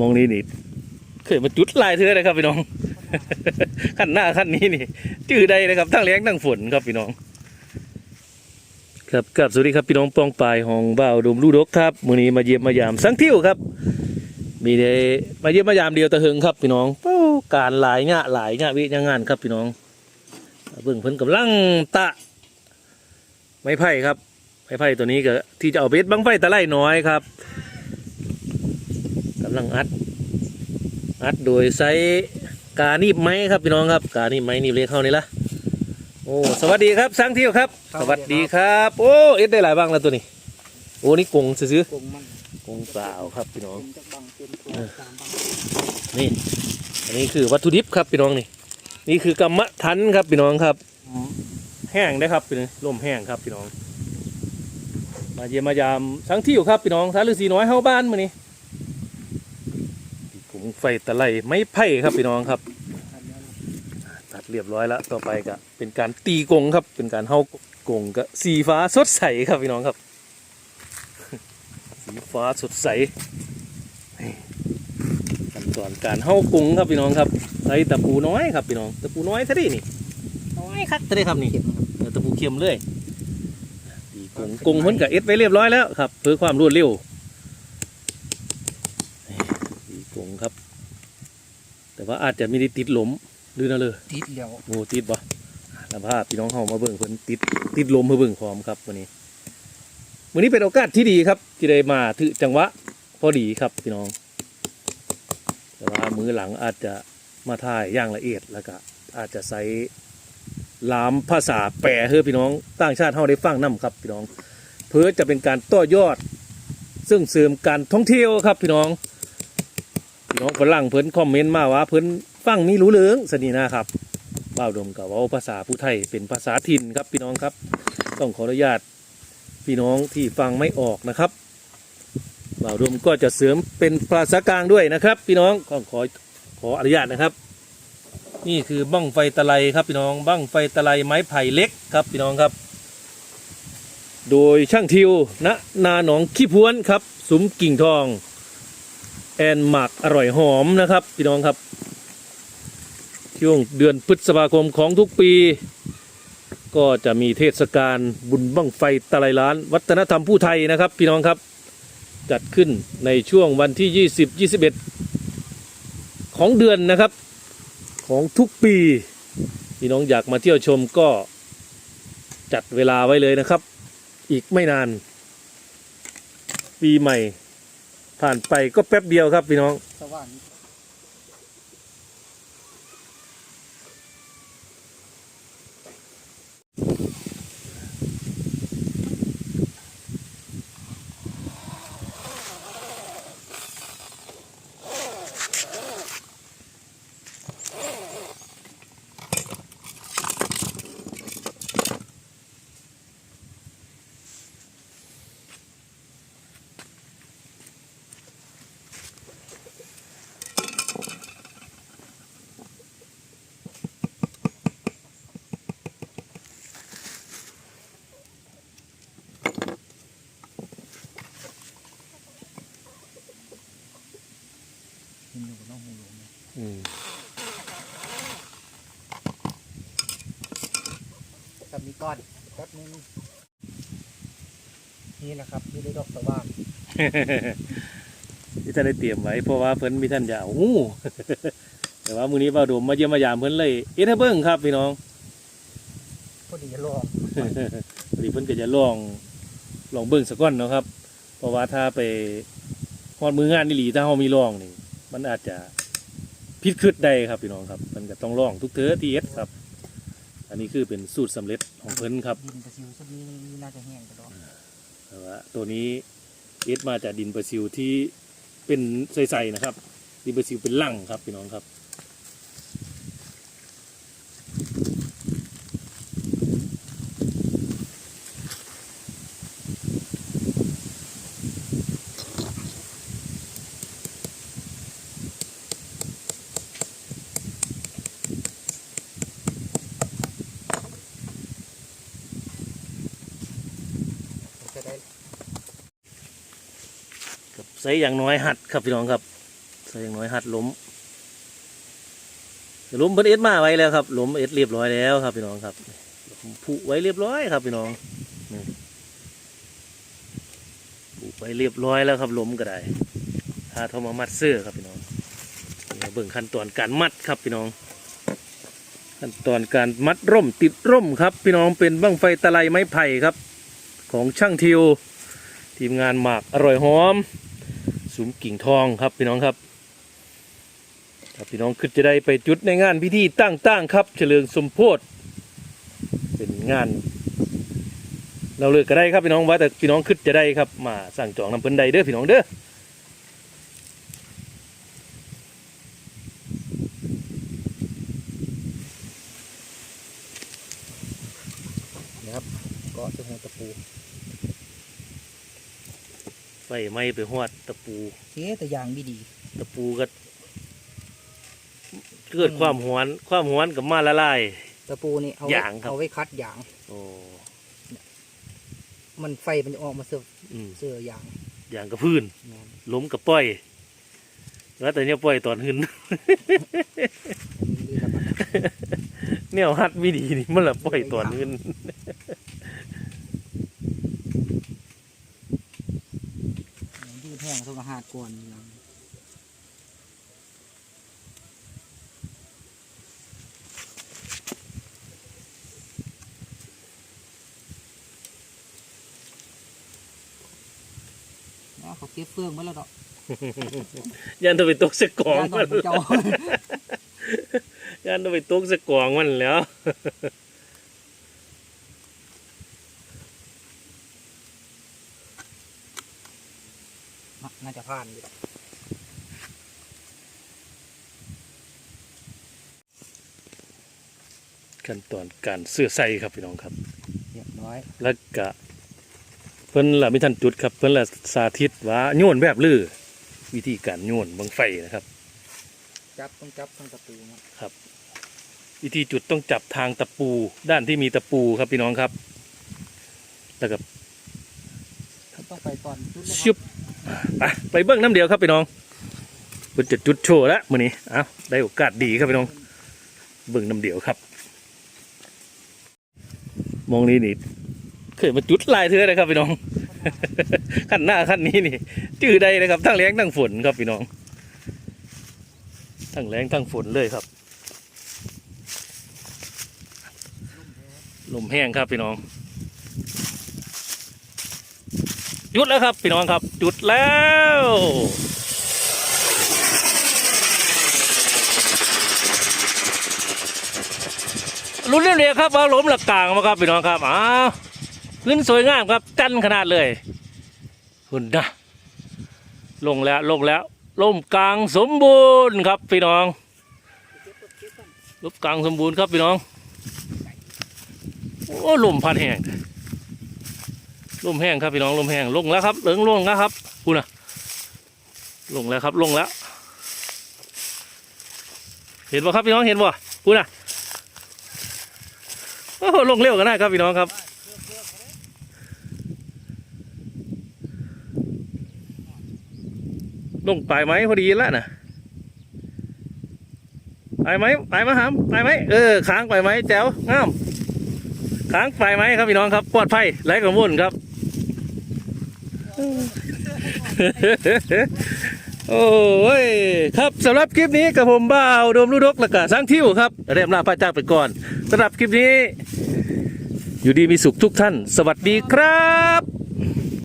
มองนี้นี่เคยมาจุดลายเธอเลยครับพี่น้อง ขั้นหน้าขั้นนี้นี่จื้อใดนะครับทั้งแรงทั้งฝนครับพี่น้อง ครับกับสวัสดีครับพี่น้องปองปลายของบ่าวดมลูดกครับมือนี้มาเยี่ยมมายามสังเที่ยวครับ มีได้มาเยี่ยมมายามเดียวตะเฮงครับพี่น้องโอ้การหลายงะหลายงะวิญงานครับพี่น้องเบิ่งเพิ่นกำลังตะ ไม้ไผ่ครับไม้ไผ่ตัวนี้ก็ที่จะเอาเบ็ดบังไฟตะไลน้อยครับำลังอัด อัดโดยใช้กานีบไม้ครับพี่น้องครับ กานีบไม้นีบเล็กเข้านี่ละโอ้สวัสดีครับสังเที่ยวครับครับ สวัสดีครับโอ้เอ็ดได้หลายบ้างแล้วตัวนี้โอ้นี่กงซื้อกงมันๆกงสาวครับพี่น้องเป็นจักบังเป็นตัวตามบังนี่อันนี้คือวัตถุดิบครับพี่น้องนี่ นี่คือกรรมฐานครับพี่น้องครับแห้งได้ครับพี่น้องลมแห้งครับพี่น้อง มาเยี่ยมมายามทั้งที่อยู่ครับพี่น้องสารฤาษีน้อยเฮาบ้านมื้อนี้ ผมไฟตะไลไม้ไผ่ครับพี่น้องครับอันนี้ตัดเรียบร้อยแล้วต่อไปก็เป็นการตีกงครับ เป็นการเฮากงก็สีฟ้าสดใสครับพี่น้องครับ สีฟ้าสดใสนี่ขั้นตอนการเฮากงครับพี่น้องครับใส่ตะปูน้อยครับพี่น้องตะปูน้อยซะดินี่น้อยครับซะดิครับนี่เข็มครับเออตะปูเข็มเลยตีกงกงพ้นกับเอสไว้เรียบร้อยแล้วครับเพื่อความรวดเร็วตีกงครับ แต่ ว่าอาจจะไม่ได้ติดหลมหรือนะเลยติดแล้วโอ้ติดบ่ลำพาพี่น้องเข้ามาเบิ่งเพิ่นติดติดลมเพื่อเบิ่งพร้อมครับวันนี้วันนี้เป็นโอกาสที่ดีครับ ที่ได้มาถึงจังหวะพอดีครับพี่น้อง แต่ว่ามือหลังอาจจะมาถ่ายอย่างละเอียดแล้วก็อาจจะใช้ลามภาษาแปลเพื่อพี่น้องต่างชาติเฮาได้ฟังนํครับพี่น้อง เพื่อจะเป็นการต่อยอด ซึ่งเสริมการท่องเที่ยวครับพี่น้อง พี่น้องฝรั่งเพิ่นคอมเมนต์มาว่าเพิ่นฟังมีรู้เรื่องสนีนะครับบ้าวดมกับว่าภาษาผู้ไทยเป็นภาษาถิ่นครับพี่น้องครับ ต้องขออนุญาตพี่น้องที่ฟังไม่ออกนะครับบ่าวดมก็จะเสริมเป็นภาษากลางด้วยนะครับ พี่น้องขอขอขออนุญาตนะครับ นี่คือบั้งไฟตะไลครับพี่น้องบั้งไฟตะไลไม้ไผ่เล็กครับพี่น้องครับ โดยช่างทิวณนาหนองขี้พวนครับสุมกิ่งทอง แอนหมักอร่อยหอมนะครับพี่น้องครับ ช่วงเดือนพฤษภาคมของทุกปี ก็จะมีเทศกาลบุญบั้งไฟตะไลล้าน วัฒนธรรมผู้ไทยนะครับ พี่น้องครับจัดขึ้นในช่วงวันที่ 20 21 ของเดือนนะครับของทุกปีพี่น้องอยากมาเที่ยวชมก็จัดเวลาไว้เลยนะครับ อีกไม่นาน ปีใหม่ ผ่านไปก็แป๊บเดียวครับพี่น้อง สว่าง หลวงนะอืมกับมีก้อนแป๊บนึงนี่แหละครับนี่ได้ดอกสว่างที่ท่านได้เตรียมไว้เพราะว่าเพิ่นมีท่านอยากหูแต่ว่ามื้อนี้บ่าวโดมมาเยี่ยมมายามเพิ่นเลย เอ็ดให้เบิ่งครับพี่น้องพอดีจะลองพอดีเพิ่นก็จะลองลองเบิ่งสักก่อนเนาะครับ เพราะว่าถ้าไปฮอดมืองานนี่หลีถ้าเฮามีลองนี่ มันอาจจะ คิดคืดได้ครับพี่น้องครับมันก็ต้องลองทุกเทื่อที่เอสครับ อันนี้คือเป็นสูตรสำเร็จของเพิ่นครับดินประซิวชุดนี้น่าจะแห้งกระดอกแต่ว่าตัวนี้เอสมาจากดินประซิวที่เป็นใสๆนะครับ ดินประซิวเป็นลั่งครับพี่น้องครับ จะได้ กับไซ ส์อย่างน้อยหัดครับพี่น้องครับ ใส่อย่างน้อยหัดล้มล้มเพิ่นเอ็ดมาไว้แล้วครับล้มเอ็ดเรียบร้อยแล้วครับพี่น้องครับผูไว้เรียบร้อยครับพี่น้องผูไว้เรียบร้อยแล้วครับล้มก็ได้ถ้าเทามามัดเสื้อครับพี่น้องเดี๋ยวเบิ่งขั้นตอนการมัดครับพี่น้อง ขั้นตอนการมัดร่มติดร่มครับ พี่น้องเป็นบั้งไฟตะไลไม้ไผ่ครับ ของช่างทิวทีมงานหมากอร่อยหอม สุมกิ่งทองครับพี่น้องครับครับพี่น้องคือจะได้ไปจุดในงานพิธีตั้งๆครับ เฉลิมสมโพธิเป็นงาน เราเลือกก็ได้ครับพี่น้องว่าแต่พี่น้องคือจะได้ครับมาสั่งจองนำเพิ่นใดเด้อพี่น้องเด้อ นะครับก็จะหัวตะปู ไฟไหม้ไปหอดตะปูเสียแต่ยางไม่ดี ตะปูก็เกิดความหวน ความหวนกับมาละลาย ตะปูนี่เอายางครับเอาไว้คัดยางโอ้มันไฟมันจะออกมาเสืออืมเสือยางอย่างกับพื้นแม่นล้มกับป้อยแล้วแต่เนี่ยป้อยตอนหึนนี่ละมันเนี่ยฮัดไม่ดีนี่มันละป้อยตอนหึน ยืดแห้งต้องอาหารก่อนยางแล้วเขาเก็บเฟืองไว้แล้วดอกยันต้องไปตกสะกองย่านมันต้องเจ้ายันต้องไปตกสะกองมันแล้ว น่าจะผ่านอยู่ขั้นตอนการเสื้อใส่ครับพี่น้องครับ เรียบร้อย แล้วก็เพิ่นละไม่ทันจุดครับ เพิ่นละสาธิตว่าโยนแบบลือวิธีการโยนบังไฟนะครับ จับต้องจับทั้งตะปูนะครับ วิธีจุดต้องจับทางตะปู ด้านที่มีตะปูครับพี่น้องครับ แล้วก็ ต้องไปก่อนจุดเลยชึบไปไปเบิ้งน้ำเดียวครับพี่น้องเพิ่นจะจุดโชว์แล้วมื้อนี้เอ้าได้โอกาสดีครับพี่น้อง เบิ้งน้ำเดียวครับ มองนี้นี่เคยมาจุดหลายเทื่อนะครับพี่น้อง ขั้นหน้าขั้นนี้นี่จื้อได้นะครับทั้งแรงทั้งฝนครับพี่น้องทั้งแรงทั้งฝนเลยครับ ลมแห้งครับพี่น้อง จุดแล้วครับพี่น้องครับจุดแล้วลุ้นเรียๆครับว่าล้มหลักกลางมาครับพี่น้องครับอ้าวขึ้นสวยงามครับจันขนาดเลยคุณนะลงแล้วลงแล้วล่มกลางสมบูรณ์ครับพี่น้องล่มกลางสมบูรณ์ครับพี่น้องโอ้ลมพัดแห้ง ลมแห้งครับพี่น้องลมแห้งลงแล้วครับเหลืองลงแล้วครับพูนะลงแล้วครับลงแล้ว เห็นป่ะครับพี่น้องเห็นป่ะพูนะโอ้โหลงเร็วกันนะครับพี่น้องครับลงไปไหมพอดีแล้วนะไปไหมไปไหมหามไปไหมเออค้างไปไหมแจ๋วงามค้างไปไหมครับพี่น้องครับปลอดภัยไร้กังวลครับ โอ้ยครับสำหรับคลิปนี้กับผมบ้าวโดมลูกดกและกะสังทิวครับเรียมลาพระจาไปก่อนสำหรับคลิปนี้ อยู่ดีมีสุขทุกท่าน สวัสดีครับ